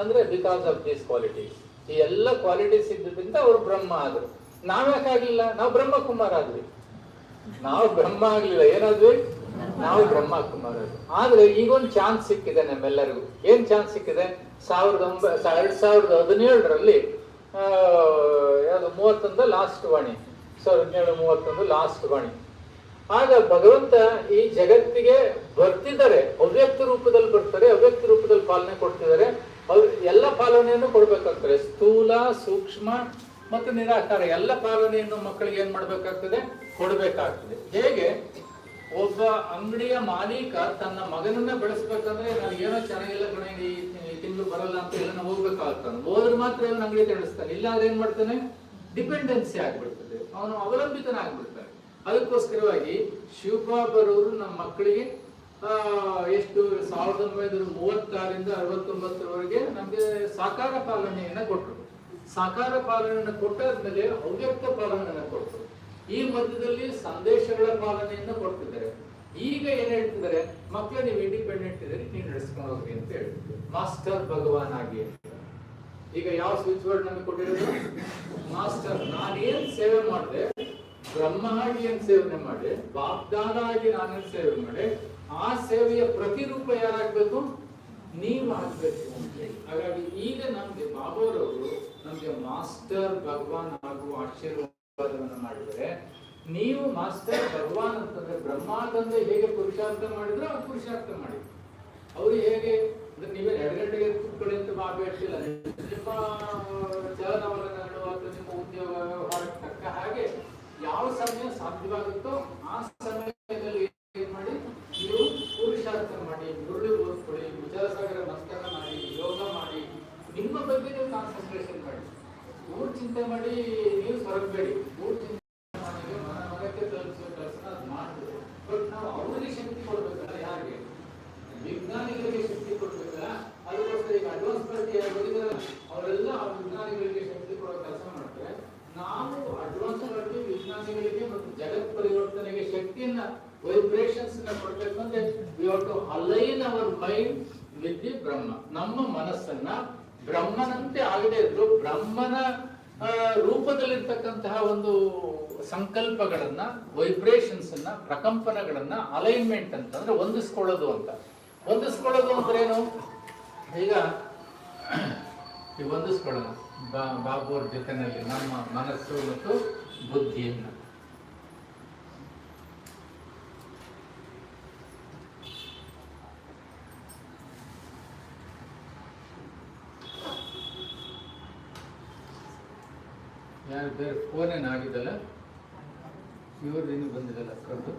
ಅಂದ್ರೆ because of these qualities ಈ ಎಲ್ಲ ಕ್ವಾಲಿಟೀಸ್ ಇದ್ದಿದ್ದರಿಂದ ಅವರು ಬ್ರಹ್ಮ ಆದ್ರು. ನಾವ್ಯಾಕಾಗ್ಲಿಲ್ಲ ನಾವು ಬ್ರಹ್ಮ ಕುಮಾರ ಆದ್ವಿ. ನಾವು ಬ್ರಹ್ಮ ಆಗ್ಲಿಲ್ಲ. ಏನಾದ್ವಿ? ನಾವು ಬ್ರಹ್ಮ ಕುಮಾರ ಆದ್ರೆ ಈಗೊಂದು ಚಾನ್ಸ್ ಸಿಕ್ಕಿದೆ ನಮ್ಮೆಲ್ಲರಿಗೂ. ಏನ್ ಚಾನ್ಸ್ ಸಿಕ್ಕಿದೆ? ಸಾವಿರದ ಒಂಬ ಎರಡ್ ಸಾವಿರದ ಹದಿನೇಳರಲ್ಲಿ ಯಾವ್ದು, ಮೂವತ್ತೊಂದು ಲಾಸ್ಟ್ ವಾಣಿ. ಸಾವಿರದ ಹದಿನೇಳು, ಮೂವತ್ತೊಂದು ಲಾಸ್ಟ್ ವಾಣಿ. ಆಗ ಭಗವಂತ ಈ ಜಗತ್ತಿಗೆ ಬರ್ತಿದ್ದಾರೆ, ಅವ್ಯಕ್ತ ರೂಪದಲ್ಲಿ ಬರ್ತಾರೆ, ಅವ್ಯಕ್ತ ರೂಪದಲ್ಲಿ ಪಾಲನೆ ಕೊಡ್ತಿದ್ದಾರೆ, ಅವ್ರು ಎಲ್ಲ ಪಾಲನೆಯನ್ನು ಕೊಡ್ಬೇಕಾಗ್ತದೆ. ಸ್ಥೂಲ, ಸೂಕ್ಷ್ಮ ಮತ್ತು ನಿರಾಕಾರ, ಎಲ್ಲ ಪಾಲನೆಯನ್ನು ಮಕ್ಕಳಿಗೆ ಏನ್ ಮಾಡ್ಬೇಕಾಗ್ತದೆ? ಕೊಡಬೇಕಾಗ್ತದೆ. ಹೇಗೆ? ಒಬ್ಬ ಅಂಗಡಿಯ ಮಾಲೀಕ ತನ್ನ ಮಗನನ್ನ ಬೆಳೆಸ್ಬೇಕಂದ್ರೆ ಏನೋ ಚೆನ್ನಾಗಿಲ್ಲ ಕಣ, ಈ ತಿಂಗಳು ಬರಲ್ಲ ಅಂತ ಎಲ್ಲ ಹೋಗ್ಬೇಕಾಗ್ತಾನೆ ಹೋದ್ರೆ ಮಾತ್ರ ಅವನ ಅಂಗಡಿ ತಿಳಿಸ್ತಾನೆ ಇಲ್ಲ ಏನ್ ಮಾಡ್ತಾನೆ? ಡಿಪೆಂಡೆನ್ಸಿ ಆಗ್ಬಿಡ್ತದೆ. ಅವನು ಅವಲಂಬಿತನಾಗ್ಬಿಡ್ತಾನೆ. ಅದಕ್ಕೋಸ್ಕರವಾಗಿ ಶಿವಬಾಬರವರು ನಮ್ಮ ಮಕ್ಕಳಿಗೆ ಎಷ್ಟು ಸಾವಿರದ ಒಂಬೈನೂರ ಮೂವತ್ತಾರರಿಂದ ಅರವತ್ತೊಂಬತ್ತರವರೆಗೆ ನಮಗೆ ಸಾಕಾರ ಪಾಲನೆಯನ್ನು ಕೊಟ್ಟರು ಸಾಕಾರ ಪಾಲನೆಯನ್ನು ಕೊಟ್ಟಾದ್ಮೇಲೆ ಅವ್ಯಕ್ತ ಪಾಲನೆಯನ್ನು ಕೊಟ್ಟರು ಈ ಮಧ್ಯದಲ್ಲಿ ಸಂದೇಶಗಳ ಪಾಲನೆಯನ್ನು ಕೊಡ್ತಿದ್ದಾರೆ. ಈಗ ಏನ್ ಹೇಳ್ತಿದ್ದಾರೆ? ಮಕ್ಕಳು, ನೀವು ಇಂಡಿಪೆಂಡೆಂಟ್ ಇದ್ದೀರಿ ನೀವು ನಡೆಸ್ಕೊಂಡು ಹೋಗ್ರಿ ಅಂತ ಹೇಳಿ. ಮಾಸ್ಟರ್ ಭಗವಾನ್ ಆಗಿ. ಈಗ ಯಾವ ಸ್ವಿಚ್ ವರ್ಡ್ ನಮಗೆ ಕೊಟ್ಟಿರೋದು? ಮಾಸ್ಟರ್, ನಾನೇನ್ ಸೇವೆ ಮಾಡಿದೆ ಬ್ರಹ್ಮ ಆಗಿ ಏನ್ ಸೇವನೆ ಮಾಡಿ ಬಾಪ್ದಾದ ಆಗಿ ನಾನೇನ್ ಸೇವೆ ಮಾಡಿ, ಆ ಸೇವೆಯ ಪ್ರತಿರೂಪ ಯಾರಾಗ್ಬೇಕು? ನೀವು ಆಗ್ಬೇಕು ಅಂತ. ಹೇಳಿ. ಹಾಗಾಗಿ ಈಗ ನಮ್ಗೆ ಬಾಬೋರವರು ನಮ್ಗೆ ಮಾಸ್ಟರ್ ಭಗವಾನ್ ಆಗುವ ಆಶೀರ್ವಾದವನ್ನು ಮಾಡಿದರೆ ನೀವು ಮಾಸ್ಟರ್ ಭಗವಾನ್ ಅಂತಂದ್ರೆ ಬ್ರಹ್ಮಾದಂದ್ರೆ ಹೇಗೆ ಪುರುಷಾರ್ಥ ಮಾಡಿದ್ರು ಆ ಪುರುಷಾರ್ಥ ಮಾಡಿದ್ರು. ಅವರು ಹೇಗೆ, ಅಂದ್ರೆ ನೀವೇ ಎರಡು ಗಂಟೆಗೆ ಕೂತ್ಕೊಳ್ಳಿ ಅಂತ ಮಾತಾಡ್ತಿಲ್ಲ ನಿಮ್ಮ ಸಾಧ್ಯವಾಗುತ್ತೋ ಆ ಸಮಯದಲ್ಲಿ ಏನ್ ಮಾಡಿ? ನೀವು ಪುರುಷಾರ್ಥ ಮಾಡಿ ಮುರುಳಿ ಓದ್ಕೊಳ್ಳಿ ವಿಚಾರಸಾಗರ ನಮಸ್ಕಾರ ಮಾಡಿ, ಯೋಗ ಮಾಡಿ. ನಿಮ್ಮ ಬಗ್ಗೆ ನೀವು ಕಾನ್ಸಂಟ್ರೇಷನ್ ಮಾಡಿ. ಊರ್ ಚಿಂತೆ ಮಾಡಿ, ನೀವು ಹೊರಗಬೇಡಿ ಊರ್ ಚಿಂತೆ ಮಾಡಿ, ಮನ ಮನಕ್ಕೆ ತಲುಪಿಸೋ ಕೆಲಸ ಮಾಡ್ತೀವಿ ಬಟ್ ನಾವು ಅವರಿಗೆ ಶಕ್ತಿ ಕೊಡ್ಬೇಕಲ್ಲ, ಯಾರಿಗೆ? ವಿಜ್ಞಾನಿಗಳಿಗೆ ಶಕ್ತಿ ಕೊಡ್ಬೇಕಲ್ಲ? ಅದಕ್ಕೋಸ್ಕರ ಈಗ ಅಡ್ವಾನ್ಸ್ ಅವರೆಲ್ಲ ಆ ವಿಜ್ಞಾನಿಗಳಿಗೆ ಶಕ್ತಿ ಕೊಡೋ ಕೆಲಸ ಮಾಡ್ತಾರೆ. ನಾವು ಅಡ್ವಾನ್ಸ್ ಪಾರ್ಟಿ ವಿಜ್ಞಾನಿಗಳಿಗೆ ಮತ್ತು ಜಗತ್ ಪರಿವರ್ತನೆಗೆ ಶಕ್ತಿಯನ್ನ ವೈಬ್ರೇಷನ್ಸ್ ಕೊಡ್ಬೇಕು ಅಂದ್ರೆ to align our mind with the Brahma ನಮ್ಮ ಮನಸ್ಸನ್ನ ಬ್ರಹ್ಮನಂತೆ ಆಗದೆ ಇದ್ರು ಬ್ರಹ್ಮನ ರೂಪದಲ್ಲಿರ್ತಕ್ಕಂತಹ ಒಂದು ಸಂಕಲ್ಪಗಳನ್ನ ವೈಬ್ರೇಷನ್ಸ್ ಅನ್ನ, ಪ್ರಕಂಪನಗಳನ್ನ ಅಲೈನ್ಮೆಂಟ್ ಅಂತ ಅಂದ್ರೆ ಹೊಂದಿಸ್ಕೊಳ್ಳೋದು ಅಂತ. ಹೊಂದಿಸ್ಕೊಳ್ಳೋದು ಅಂದ್ರೇನು ಈಗ ಹೊಂದಿಸ್ಕೊಳ್ಳೋಣ. ಬಾ ಬಾಬು ಅವ್ರ ಜೊತೆನಲ್ಲಿ ನಮ್ಮ ಮನಸ್ಸು ಮತ್ತು ಬುದ್ಧಿಯನ್ನ. ಯಾರು ಬೇರೆ ಫೋನ್ ಏನಾಗಿದ್ದಲ್ಲ ಇವ್ರದ್ದು ಇನ್ನೂ ಬಂದಿದ್ದಲ್ಲ ಕರೆದು